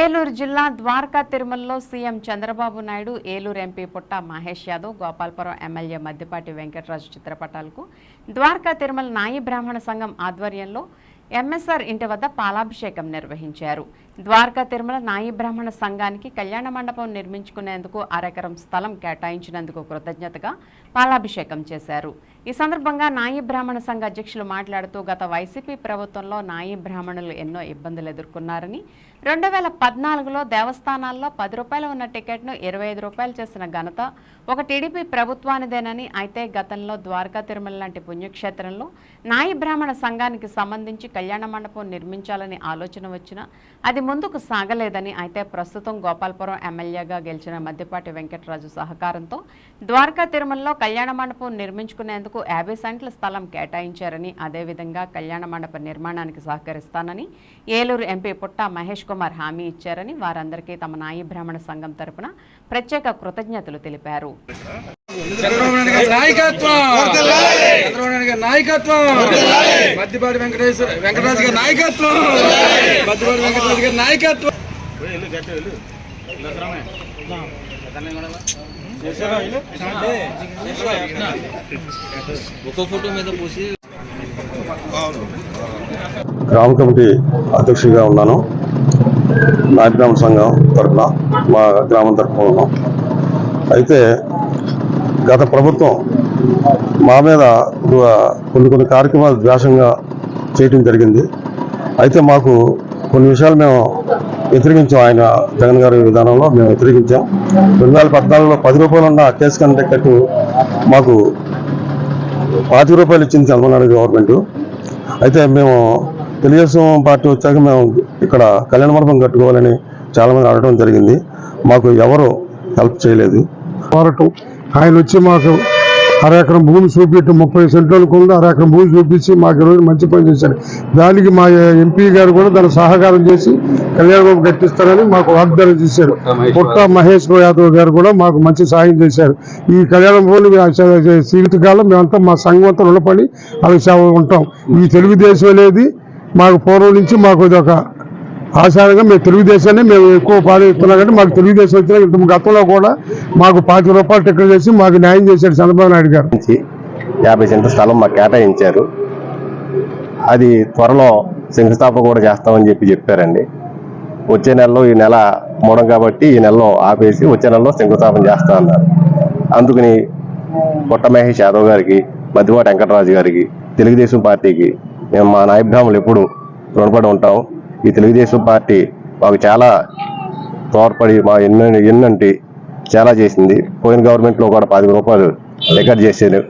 ఏలూరు జిల్లా ద్వారకా తిరుమలలో CM Chandrababu Naidu Eluru MP Putta Mahesh Yadav Gopalapuram MLA Maddipati Venkataraju చిత్రపటాలకు Dwaraka Tirumala నాయి బ్రాహ్మణ సంఘం ఆధ్వర్యంలో ఎంఎస్ఆర్ ఇంటి వద్ద పాలాభిషేకం నిర్వహించారు. ద్వారకా తిరుమల నాయి బ్రాహ్మణ సంఘానికి కళ్యాణ మండపం నిర్మించుకునేందుకు అరెకరం స్థలం కేటాయించినందుకు కృతజ్ఞతగా పాలాభిషేకం చేశారు. ఈ సందర్భంగా నాయి బ్రాహ్మణ సంఘ అధ్యక్షులు మాట్లాడుతూ గత వైసీపీ ప్రభుత్వంలో నాయి బ్రాహ్మణులు ఎన్నో ఇబ్బందులు ఎదుర్కొన్నారని. రెండు వేల పద్నాలుగులో దేవస్థానాల్లో పది రూపాయలు ఉన్న టికెట్ను ఇరవై ఐదు రూపాయలు చేసిన ఘనత ఒక టీడీపీ ప్రభుత్వానిదేనని అయితే గతంలో ద్వారకా తిరుమల లాంటి పుణ్యక్షేత్రంలో నాయి బ్రాహ్మణ సంఘానికి సంబంధించి కళ్యాణ మండపం నిర్మించాలని ఆలోచన వచ్చినా అది ముందుకు సాగలేదని అయితే ప్రస్తుతం గోపాల్పురం ఎమ్మెల్యేగా గెలిచిన మద్దిపాటి వెంకటరాజు సహకారంతో ద్వారకా తిరుమలలో కళ్యాణ మండపం నిర్మించుకునేందుకు యాభై సెంట్ల స్థలం కేటాయించారని అదేవిధంగా కళ్యాణ మండప నిర్మాణానికి సహకరిస్తానని ఏలూరు ఎంపీ పుట్ట మహేష్ కుమార్ హామీ ఇచ్చారని వారందరికీ తమ నాయి బ్రాహ్మణ సంఘం తరపున ప్రత్యేక కృతజ్ఞతలు తెలిపారు. నాయకత్వం! చంద్రబాబు నాయుడు గారి నాయకత్వం! మద్దిపాటి వెంకటేశ్వర వెంకటరాజు గారి నాయకత్వం! మద్దిపాటి వెంకటరాజు గారి నాయకత్వం! ఒక ఫోటో మీద పోసి గ్రామ కమిటీ అధ్యక్షుడిగా ఉన్నాను. నాయబ్రాహ్మణ సంఘం తరఫున మా గ్రామం తరఫున ఉన్నాం. అయితే గత ప్రభుత్వం మా మీద కొన్ని కొన్ని కార్యక్రమాలు ద్వేషంగా చేయటం జరిగింది. అయితే మాకు కొన్ని విషయాలు మేము వ్యతిరేకించాం ఆయన జగన్ గారి విధానంలో మేము వ్యతిరేకించాం. రెండు వేల పద్నాలుగులో పది రూపాయలు ఉన్న కేసు కంటే మాకు పాతిక రూపాయలు ఇచ్చింది చంద్రబాబు నాయుడు గవర్నమెంట్ అయితే మేము తెలుగుదేశం పార్టీ వచ్చాక మేము ఇక్కడ కళ్యాణ మండపం కట్టుకోవాలని చాలా మంది అడగడం జరిగింది. మాకు ఎవరు హెల్ప్ చేయలేదు. పోరాటం ఆయన వచ్చి మాకు అరెకరం భూమి చూపెట్టి ముప్పై సెంట్లకు ఉంది అరెకరం భూమి చూపించి మాకు ఈరోజు మంచి పని చేశారు. దానికి మా ఎంపీ గారు కూడా దాని సహకారం చేసి కళ్యాణం కట్టిస్తారని మాకు వాగ్దానం చేశారు. పుట్ట మహేష్ యాదవ్ గారు కూడా మాకు మంచి సాయం చేశారు. ఈ కళ్యాణ భూమి జీవితకాలం మేమంతా మా సంఘం అంతా రుణపడి సేవ ఉంటాం. ఈ తెలుగుదేశం అనేది మాకు పూర్వం నుంచి మాకు ఇది ఒక ఆశారంగా మేము తెలుగుదేశాన్ని మేము ఎక్కువ పాలిస్తున్నాం కానీ మాకు తెలుగుదేశం వచ్చిన గతంలో కూడా మాకు పాతి రూపాయలు టిక్కెట్ చేసి మాకు న్యాయం చేశారు చంద్రబాబు నాయుడు గారు. యాభై సెంట్ల స్థలం మాకు కేటాయించారు. అది త్వరలో శంకుస్థాపన కూడా చేస్తామని చెప్పి చెప్పారండి. వచ్చే నెలలో ఈ నెల మూడం కాబట్టి ఈ నెలలో ఆపేసి వచ్చే నెలలో శంకుస్థాపన చేస్తా అన్నారు. అందుకని పుట్ట మహేష్ యాదవ్ గారికి మధ్యపాటి వెంకటరాజు గారికి తెలుగుదేశం పార్టీకి మేము మా నాయబ్రాహ్మణులు ఎప్పుడు రుణపడి ఉంటాం. ఈ తెలుగుదేశం పార్టీ మాకు చాలా తోడ్పడి మా ఎన్నో ఎన్నంటి చాలా చేసింది. పోయిన గవర్నమెంట్లో కూడా పది రూపాయలు రికార్డ్ చేసేది.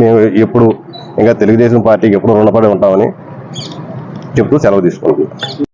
మేము ఎప్పుడు ఇంకా తెలుగుదేశం పార్టీకి ఎప్పుడు రుణపడి ఉంటామని చెప్తూ సెలవు తీసుకుంటున్నాం.